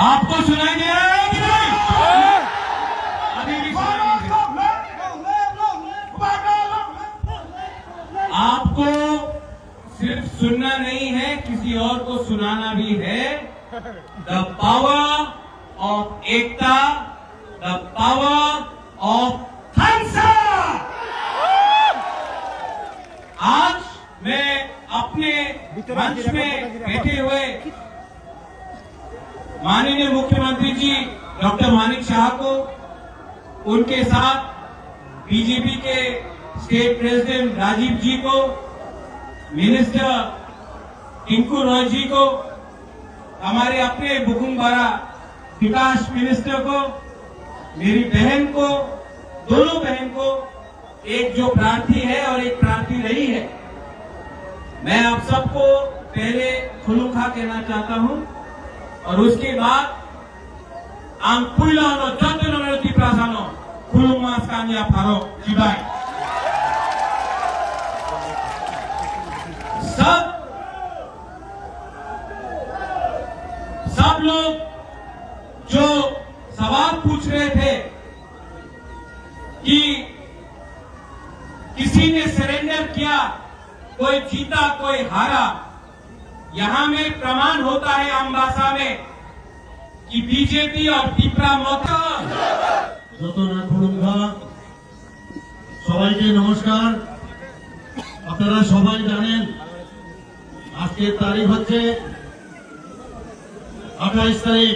आपको सुनाई दे रहा है कि नहीं? अभी भी। आपको सिर्फ़ सुनना नहीं है, किसी और को सुनाना भी है। The power of ekta the power of Hansa आज मैं अपने मंच में बैठे हुए माननीय मुख्यमंत्री जी, डॉक्टर मानिक शाह को, उनके साथ बीजेपी के स्टेट प्रेसिडेंट राजीव जी को, मिनिस्टर टिंकू रॉय जी को, हमारे अपने बुकुमबारा विकास मिनिस्टर को, मेरी बहन को, दोनों बहन को, एक जो प्रार्थी है और एक प्रार्थी रही है। मैं आप सबको पहले खुलूखा कहना चाहता हूँ। और उसके बाद आम पुलानो जत्र नंबर ती प्रासानो कुलमास कामिया फारो जिबाय सब सब लोग जो सवाल पूछ रहे थे कि किसी ने सरेंडर किया, कोई जीता, कोई हारा यहां में प्रमाण होता है अम्बासा में कि बीजेपी और टिपरा मोता যত না খুলুঙ্গা সবাইকে নমস্কার আপনারা সবাই জানেন আজকের তারিখ হচ্ছে আঠাইশ তারিখ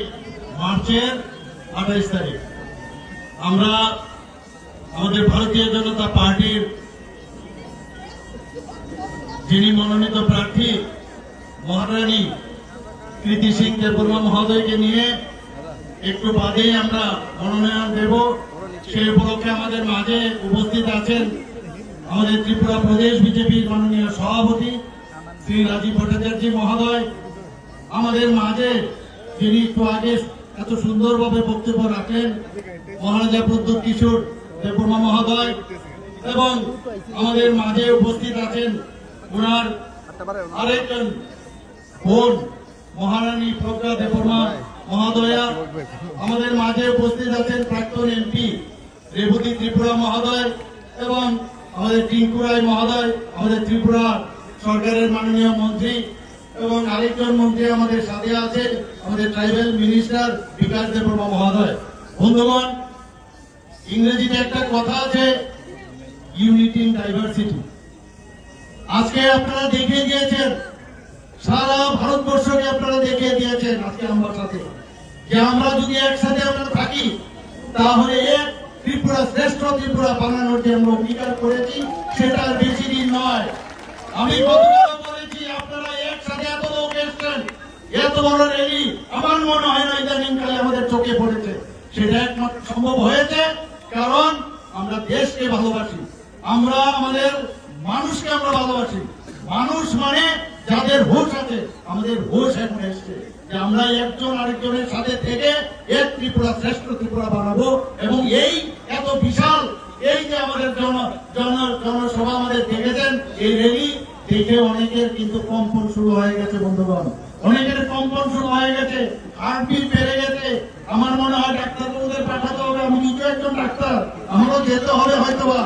মার্চের আঠাইশ তারিখ আমরা আমাদের ভারতীয় জনতা পার্টির যিনি মনোনীত প্রার্থী মহারানী, কৃতি সিং দেববর্মা মহোদয়কে নিয়ে একটু বাদেই আমরা মনোনয়ন দেব। সেই উপলক্ষে আমাদের মাঝে উপস্থিত আছেন আমাদের ত্রিপুরা প্রদেশ বিজেপির মাননীয় সভাপতি শ্রী রাজীব ভট্টাচার্য মহোদয়। আমাদের মাঝে যিনি একটু আগে এত সুন্দরভাবে বক্তব্য রাখেন মহারাজা প্রদ্যুৎ কিশোর দেববর্মা মহোদয় এবং আমাদের মাঝে উপস্থিত আছেন ওনার আরেকজন বোন, মহারানী প্রজ্ঞা দেববর্মা মহোদয়া, আমাদের মাঝে উপস্থিত আছেন প্রাক্তন এমপি রেবতী ত্রিপুরা মহোদয় এবং আমাদের টিঙ্কু রায় মহোদয়, আমাদের ত্রিপুরা সরকারের মাননীয় মন্ত্রী এবং আরেকজন মন্ত্রী আমাদের সাথে আছেন, আমাদের ট্রাইবেল মিনিস্টার বিকাশ দেববর্মা মহোদয়। বন্ধুগণ, ইংরেজিতে একটা কথা আছে, ইউনিটি ইন ডাইভার্সিটি। আজকে আপনারা দেখিয়ে দিয়েছেন সারা ভারতবর্ষকে আপনারা দেখিয়ে দিয়েছেন আজকে আমার সাথে। যে আমরা যদি একসাথে আমরা থাকি, তাহলে এক ত্রিপুরা শ্রেষ্ঠ ত্রিপুরা বানানোর যে আমরা অঙ্গীকার করেছি, সেটা বেশি দিন নয়। আমি গতকালও বলেছি, আপনারা একসাথে এত লোক এসছেন, এত বড় র্যালি। আমার মনে হয় না ইদানিং কালে আমাদের চোখে পড়েছে। সেটা একমাত্র সম্ভব হয়েছে, কারণ আমরা দেশকে ভালোবাসি। আমরা আমাদের মানুষকে আমরা ভালোবাসি। মানুষ মানে যাদের হুশ আছে, আমাদের হুশ এখন এসছে যে আমরা একজন আরেকজনের সাথে থেকে এক ত্রিপুরা শ্রেষ্ঠ ত্রিপুরা বানাবো এবং এই এত বিশাল, এই যে আমাদের জন জন, জনসভা আমাদের দেখেছেন, এই র্যালি দেখে অনেকের কিন্তু কম্পন শুরু হয়ে গেছে, বন্ধুগণ। অনেকের কম্পন শুরু হয়ে গেছে, হার্টবিট বেড়ে গেছে। আমার মনে হয় ডাক্তারবাবুদের পাঠাতে হবে, আমি নিজে একজন ডাক্তার। আমারও যেতে হবে, হয়তোবা।